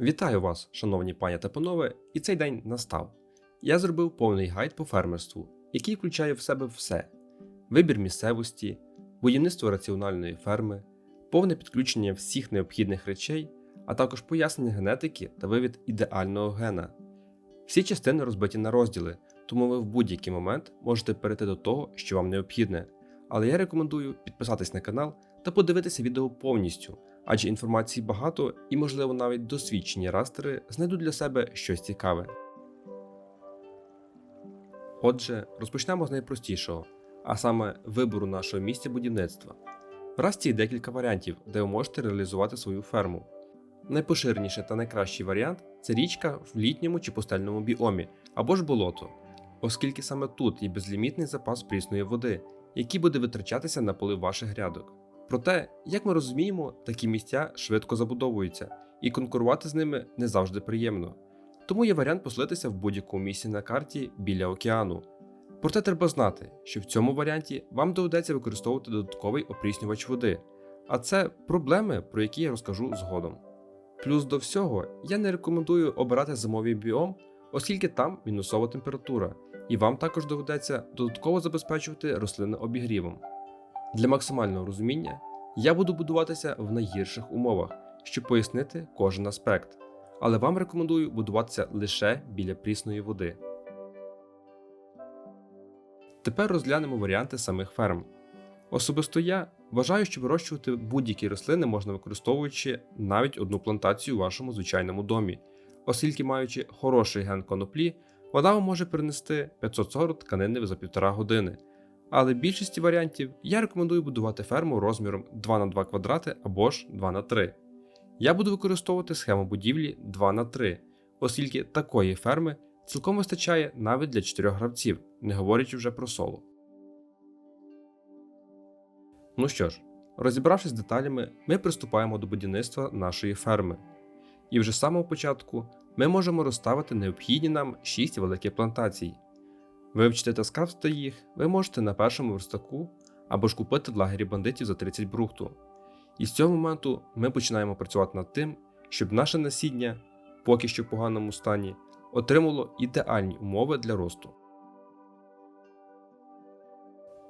Вітаю вас, шановні пані та панове, і цей день настав. Я зробив повний гайд по фермерству, який включає в себе все: вибір місцевості, будівництво раціональної ферми, повне підключення всіх необхідних речей, а також пояснення генетики та вивід ідеального гена. Всі частини розбиті на розділи, тому ви в будь-який момент можете перейти до того, що вам необхідне. Але я рекомендую підписатись на канал та подивитися відео повністю, адже інформації багато і, можливо, навіть досвідчені растери знайдуть для себе щось цікаве. Отже, розпочнемо з найпростішого, а саме вибору нашого місця будівництва. В расті є декілька варіантів, де ви можете реалізувати свою ферму. Найпоширеніший та найкращий варіант це річка в літньому чи пустельному біомі або ж болото, оскільки саме тут є безлімітний запас прісної води, який буде витрачатися на полив ваших грядок. Проте, як ми розуміємо, такі місця швидко забудовуються, і конкурувати з ними не завжди приємно. Тому є варіант поселитися в будь-якому місці на карті біля океану. Проте треба знати, що в цьому варіанті вам доведеться використовувати додатковий опріснювач води, а це проблеми, про які я розкажу згодом. Плюс до всього, я не рекомендую обирати зимовий біом, оскільки там мінусова температура, і вам також доведеться додатково забезпечувати рослини обігрівом. Для максимального розуміння я буду будуватися в найгірших умовах, щоб пояснити кожен аспект, але вам рекомендую будуватися лише біля прісної води. Тепер розглянемо варіанти самих ферм. Особисто я вважаю, що вирощувати будь-які рослини можна використовуючи навіть одну плантацію у вашому звичайному домі, оскільки, маючи хороший ген коноплі, вона вам може принести 540 тканини за півтора години. Але більшості варіантів я рекомендую будувати ферму розміром 2 на 2 квадрати або ж 2 на 3 Я буду використовувати схему будівлі 2 на 3 оскільки такої ферми цілком вистачає навіть для 4 гравців, не говорячи вже про соло. Ну що ж, розібравшись з деталями, ми приступаємо до будівництва нашої ферми. І вже з самого початку ми можемо розставити необхідні нам 6 великих плантацій. Вивчити та скрафтити їх ви можете на першому верстаку або ж купити в лагері бандитів за 30 брухту. І з цього моменту ми починаємо працювати над тим, щоб наше насіння, поки що в поганому стані, отримало ідеальні умови для росту.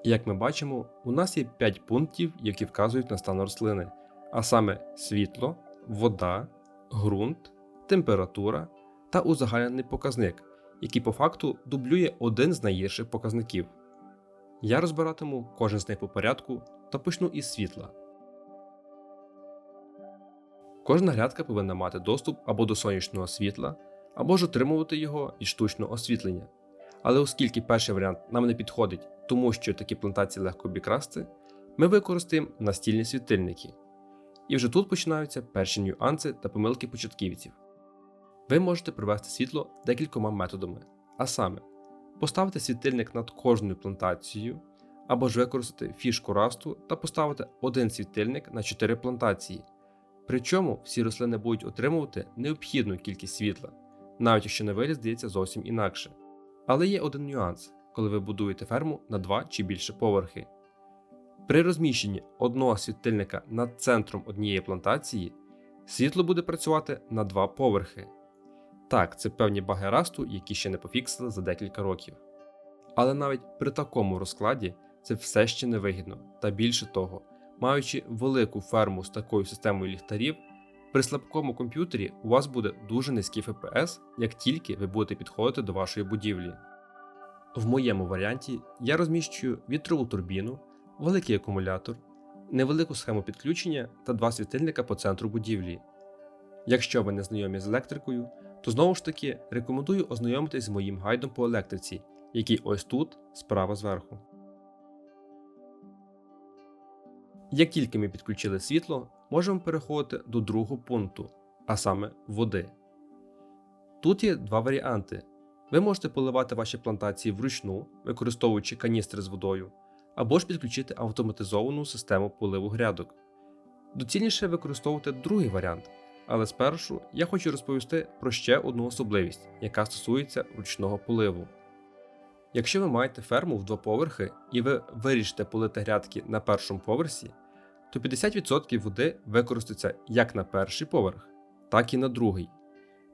Як ми бачимо, у нас є 5 пунктів, які вказують на стан рослини, а саме світло, вода, ґрунт, температура та узагальнений показник, який по факту дублює один з найгірших показників. Я розбиратиму кожен з них по порядку та почну із світла. Кожна грядка повинна мати доступ або до сонячного світла, або ж отримувати його від штучного освітлення. Але оскільки перший варіант нам не підходить, тому що такі плантації легко обікрасти, ми використаємо настільні світильники. І вже тут починаються перші нюанси та помилки початківців. Ви можете провести світло декількома методами, а саме, поставити світильник над кожною плантацією, або ж використати фішку расту та поставити один світильник на 4 плантації. Причому всі рослини будуть отримувати необхідну кількість світла, навіть якщо на вигляд здається зовсім інакше. Але є один нюанс, коли ви будуєте ферму на два чи більше поверхи. При розміщенні одного світильника над центром однієї плантації світло буде працювати на два поверхи. Так, це певні баги расту, які ще не пофіксили за декілька років. Але навіть при такому розкладі це все ще невигідно, та більше того, маючи велику ферму з такою системою ліхтарів, при слабкому комп'ютері у вас буде дуже низький FPS, як тільки ви будете підходити до вашої будівлі. В моєму варіанті я розміщую вітрову турбіну, великий акумулятор, невелику схему підключення та два світильника по центру будівлі. Якщо ви не знайомі з електрикою, то знову ж таки рекомендую ознайомитись з моїм гайдом по електриці, який ось тут справа зверху. Як тільки ми підключили світло, можемо переходити до другого пункту, а саме води. Тут є два варіанти. Ви можете поливати ваші плантації вручну, використовуючи каністри з водою, або ж підключити автоматизовану систему поливу грядок. Доцільніше використовувати другий варіант, але спершу я хочу розповісти про ще одну особливість, яка стосується ручного поливу. Якщо ви маєте ферму в два поверхи і ви вирішите полити грядки на першому поверсі, то 50% води використається як на перший поверх, так і на другий,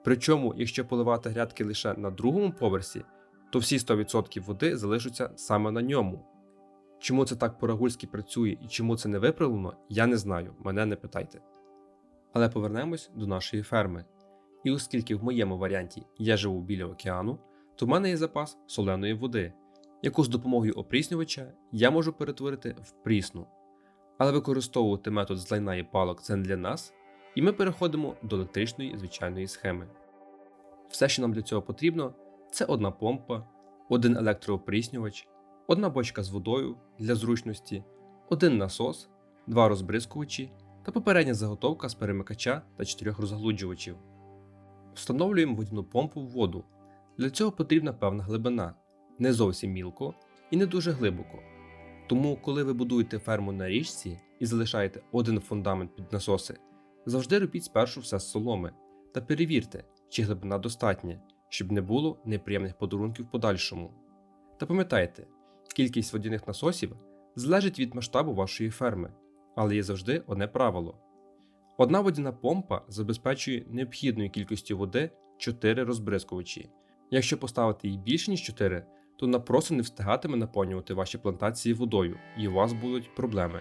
Причому, якщо поливати грядки лише на другому поверсі, то всі 100% води залишаться саме на ньому. Чому це так по-рагульськи працює і чому це не виправлено, я не знаю, мене не питайте. Але повернемось до нашої ферми. І оскільки в моєму варіанті я живу біля океану, то в мене є запас соленої води, яку з допомогою опріснювача я можу перетворити в прісну. Але використовувати метод з лайна і палок це не для нас, і ми переходимо до електричної звичайної схеми. Все, що нам для цього потрібно, це одна помпа, один електроопріснювач, одна бочка з водою для зручності, один насос, два розбризкувачі та попередня заготовка з перемикача та чотирьох розгалуджувачів. Встановлюємо водяну помпу в воду. Для цього потрібна певна глибина, не зовсім мілко і не дуже глибоко. Тому, коли ви будуєте ферму на річці і залишаєте один фундамент під насоси, завжди робіть спершу все з соломи та перевірте, чи глибина достатня, щоб не було неприємних подарунків в подальшому. Та пам'ятайте, кількість водяних насосів залежить від масштабу вашої ферми, але є завжди одне правило. Одна водяна помпа забезпечує необхідною кількістю води 4 розбризкувачі. Якщо поставити їх більше ніж 4, то вона просто не встигатиме наповнювати ваші плантації водою, і у вас будуть проблеми.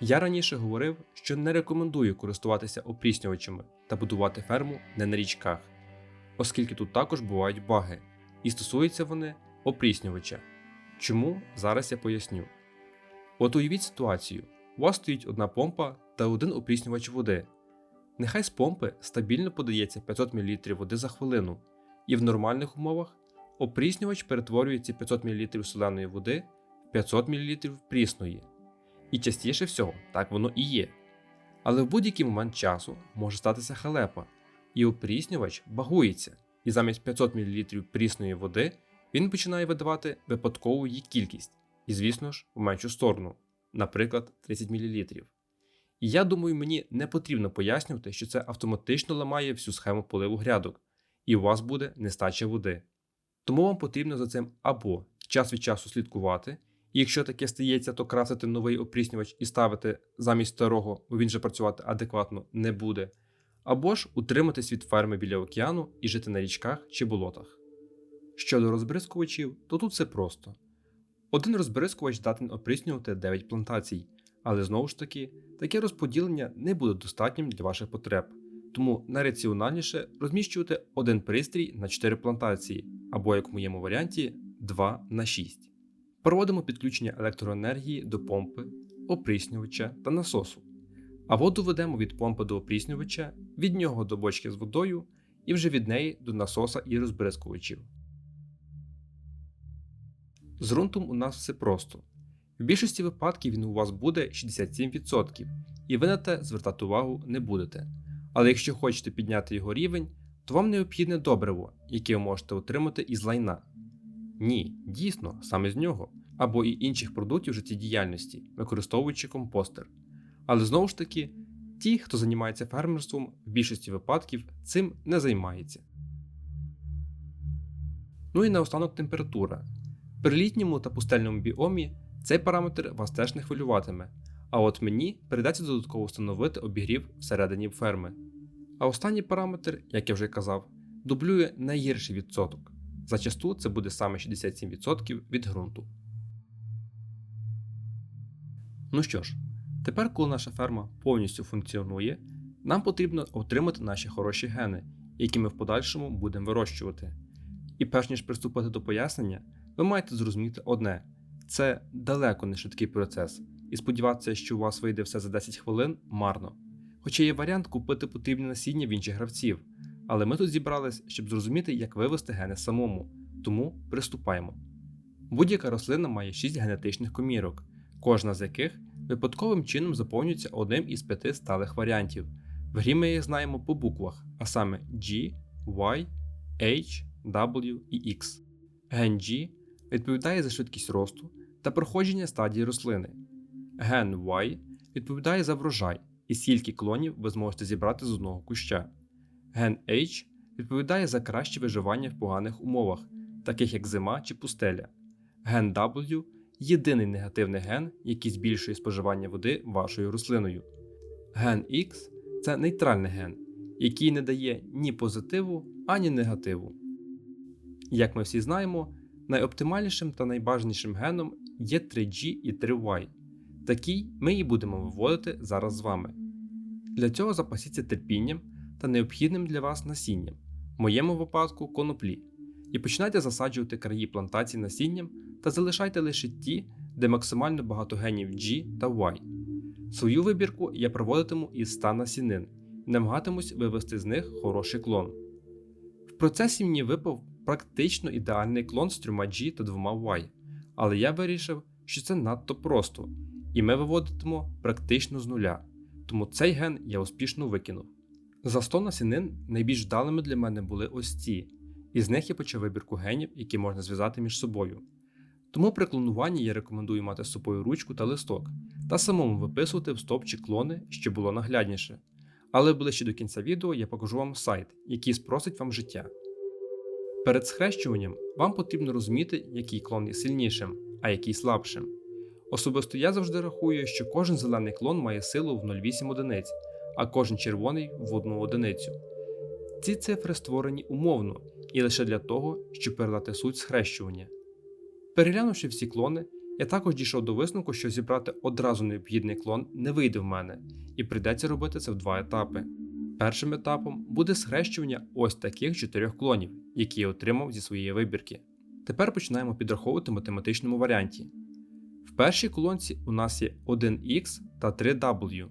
Я раніше говорив, що не рекомендую користуватися опріснювачами та будувати ферму не на річках, оскільки тут також бувають баги, і стосуються вони опріснювача. Чому зараз я поясню. От уявіть ситуацію: у вас стоїть одна помпа та один опріснювач води. Нехай з помпи стабільно подається 500 мл води за хвилину, і в нормальних умовах опріснювач перетворює ці 500 мл соленої води в 500 мл прісної. І частіше всього так воно і є. Але в будь-який момент часу може статися халепа, і опріснювач багується, і замість 500 мл прісної води він починає видавати випадкову її кількість, і, звісно ж, в меншу сторону, наприклад, 30 мл. І я думаю, мені не потрібно пояснювати, що це автоматично ламає всю схему поливу грядок, і у вас буде нестача води. Тому вам потрібно за цим або час від часу слідкувати, і якщо таке стається, то красити новий опріснювач і ставити замість старого, бо він же працювати адекватно не буде, або ж утриматись від ферми біля океану і жити на річках чи болотах. Щодо розбризкувачів, то тут все просто. Один розбризкувач здатен опріснювати 9 плантацій, але знову ж таки, таке розподілення не буде достатнім для ваших потреб, тому найраціональніше розміщувати один пристрій на 4 плантації, або, як в моєму варіанті, 2 на 6. Проводимо підключення електроенергії до помпи, опріснювача та насосу, а воду ведемо від помпи до опріснювача, від нього до бочки з водою і вже від неї до насоса і розбризкувачів. З ґрунтом у нас все просто. В більшості випадків він у вас буде 67%, і ви на те звертати увагу не будете. Але якщо хочете підняти його рівень, то вам необхідне добриво, яке ви можете отримати із лайна. Ні, дійсно, саме з нього, або і інших продуктів життєдіяльності, використовуючи компостер. Але знову ж таки, ті, хто займається фермерством, в більшості випадків цим не займається. Ну і наостанок температура. При літньому та пустельному біомі цей параметр вас теж не хвилюватиме, а от мені прийдеться додатково встановити обігрів всередині ферми. А останній параметр, як я вже казав, дублює найгірший відсоток. Зачасту це буде саме 67% від ґрунту. Ну що ж, тепер, коли наша ферма повністю функціонує, нам потрібно отримати наші хороші гени, які ми в подальшому будемо вирощувати. І перш ніж приступити до пояснення, ви маєте зрозуміти одне: це далеко не швидкий процес, і сподіватися, що у вас вийде все за 10 хвилин марно. Хоча є варіант купити потрібне насіння в інших гравців, але ми тут зібрались, щоб зрозуміти, як вивести гени самому, тому приступаємо. Будь-яка рослина має 6 генетичних комірок, кожна з яких випадковим чином заповнюється одним із п'яти сталих варіантів. В грі ми їх знаємо по буквах, а саме G, Y, H, W і X. Ген G відповідає за швидкість росту та проходження стадії рослини. Ген Y відповідає за врожай і скільки клонів ви зможете зібрати з одного куща. Ген H відповідає за краще виживання в поганих умовах, таких як зима чи пустеля. Ген W єдиний негативний ген, який збільшує споживання води вашою рослиною. Ген X це нейтральний ген, який не дає ні позитиву, ані негативу. Як ми всі знаємо, найоптимальнішим та найбажанішим геном є 3G і 3Y. Такий ми і будемо виводити зараз з вами. Для цього запасіться терпінням та необхідним для вас насінням, в моєму випадку коноплі, і починайте засаджувати краї плантацій насінням та залишайте лише ті, де максимально багато генів G та Y. Свою вибірку я проводитиму із 100 насінин і намагатимусь вивести з них хороший клон. В процесі мені випав практично ідеальний клон з 3 G та 2 Y, але я вирішив, що це надто просто, і ми виводитимо практично з нуля, тому цей ген я успішно викинув. За 100 насінин найбільш вдалими для мене були ось ці, і з них я почав вибірку генів, які можна зв'язати між собою. Тому при клонуванні я рекомендую мати з собою ручку та листок та самому виписувати в стопчик клони, щоб було наглядніше. Але ближче до кінця відео я покажу вам сайт, який спросить вам життя. Перед схрещуванням вам потрібно розуміти, який клон є сильнішим, а який слабшим. Особисто я завжди рахую, що кожен зелений клон має силу в 0,8 одиниць, а кожен червоний в 1 одиницю. Ці цифри створені умовно і лише для того, щоб передати суть схрещування. Переглянувши всі клони, я також дійшов до висновку, що зібрати одразу необхідний клон не вийде в мене, і прийдеться робити це в два етапи. Першим етапом буде схрещування ось таких чотирьох клонів, які я отримав зі своєї вибірки. Тепер починаємо підраховувати в математичному варіанті. В першій колонці у нас є 1x та 3w,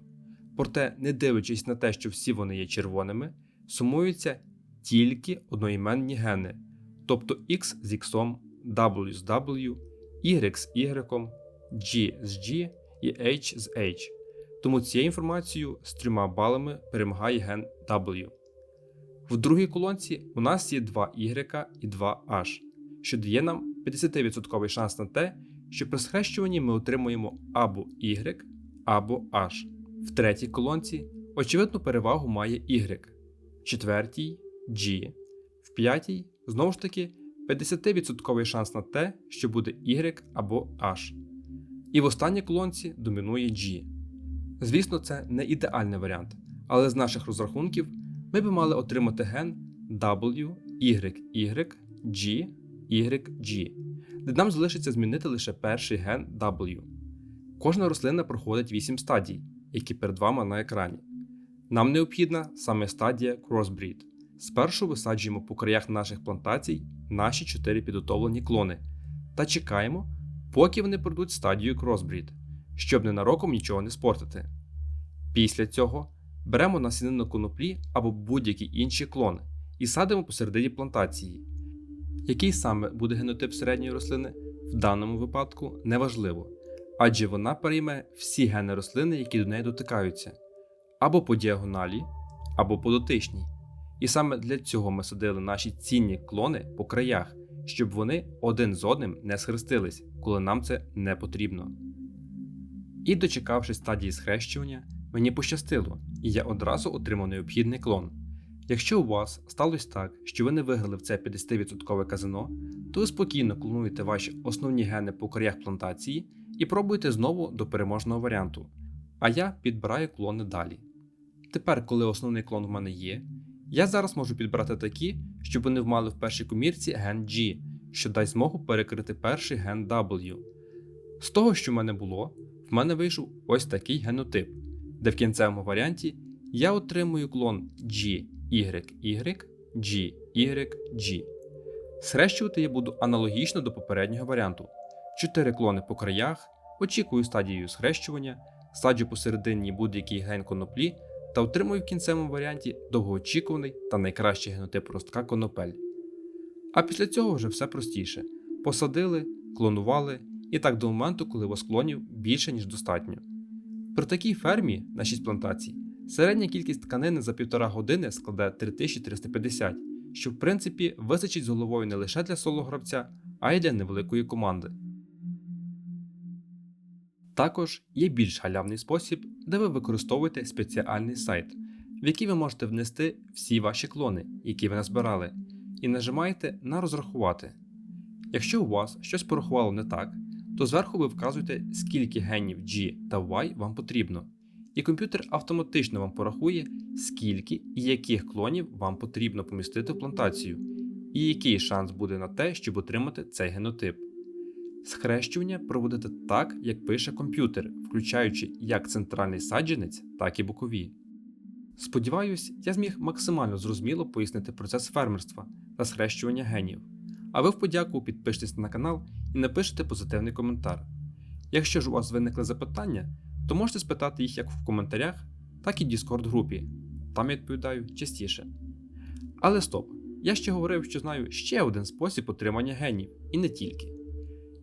проте, не дивлячись на те, що всі вони є червоними, сумуються тільки одноіменні гени, тобто x з x, w з w, y з y, g з g і h з h. Тому цією інформацією з трьома балами перемагає ген W. В другій колонці у нас є 2 y і 2 h, що дає нам 50% шанс на те, що при схрещуванні ми отримуємо або y, або h. В третій колонці очевидну перевагу має y, в четвертій G, в п'ятій знову ж таки 50% шанс на те, що буде y або h. І в останній колонці домінує G. Звісно, це не ідеальний варіант, але з наших розрахунків ми би мали отримати ген W, Y, Y, G, Y, де нам залишиться змінити лише перший ген W. Кожна рослина проходить 8 стадій, які перед вами на екрані. Нам необхідна саме стадія Crossbreed. Спершу висаджуємо по краях наших плантацій наші 4 підготовлені клони та чекаємо, поки вони пройдуть стадію Crossbreed щоб ненароком нічого не спортити. Після цього беремо насінину коноплі або будь-які інші клони і садимо посередині плантації. Який саме буде генотип середньої рослини, в даному випадку неважливо, адже вона перейме всі гени рослини, які до неї дотикаються, або по діагоналі, або по дотичній. І саме для цього ми садили наші цінні клони по краях, щоб вони один з одним не схрестились, коли нам це не потрібно. І дочекавшись стадії схрещування, мені пощастило, і я одразу отримав необхідний клон. Якщо у вас сталося так, що ви не виграли в це 50% казино, то ви спокійно клонуєте ваші основні гени по краях плантації і пробуйте знову до переможного варіанту. А я підбираю клони далі. Тепер, коли основний клон в мене є, я зараз можу підбирати такі, щоб вони вмали в першій комірці ген G, що дасть змогу перекрити перший ген W. З того, що в мене було, в мене вийшов ось такий генотип, де в кінцевому варіанті я отримую клон G, Y, Y, G, G. Схрещувати я буду аналогічно до попереднього варіанту: 4 клони по краях, очікую стадію схрещування, саджу посередині будь-який ген коноплі та отримую в кінцевому варіанті довгоочікуваний та найкращий генотип ростка конопель. А після цього вже все простіше: посадили, клонували і так до моменту, коли у вас клонів більше, ніж достатньо. При такій фермі на 6 плантацій середня кількість тканини за півтора години складе 3350, що в принципі вистачить з головою не лише для соло-гравця, а й для невеликої команди. Також є більш галявний спосіб, де ви використовуєте спеціальний сайт, в який ви можете внести всі ваші клони, які ви назбирали, і нажимаєте на розрахувати. Якщо у вас щось порахувало не так, то зверху ви вказуєте, скільки генів G та Y вам потрібно, і комп'ютер автоматично вам порахує, скільки і яких клонів вам потрібно помістити в плантацію, і який шанс буде на те, щоб отримати цей генотип. Схрещування проводити так, як пише комп'ютер, включаючи як центральний саджанець, так і бокові. Сподіваюсь, я зміг максимально зрозуміло пояснити процес фермерства та схрещування генів. А ви в подяку підпишитесь на канал і напишете позитивний коментар. Якщо ж у вас виникли запитання, то можете спитати їх як в коментарях, так і в Discord групі. Там я відповідаю частіше. Але стоп, я ще говорив, що знаю ще один спосіб отримання генів, і не тільки.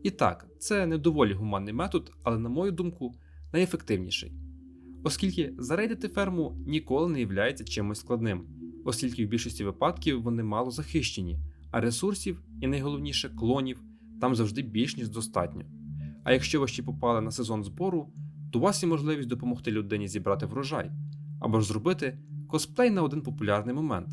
І так, це не доволі гуманний метод, але, на мою думку, найефективніший. Оскільки зарейдити ферму ніколи не є чимось складним, оскільки в більшості випадків вони мало захищені, а ресурсів і найголовніше клонів там завжди більш ніж достатньо. А якщо ви ще попали на сезон збору, то у вас є можливість допомогти людині зібрати врожай, або ж зробити косплей на один популярний момент.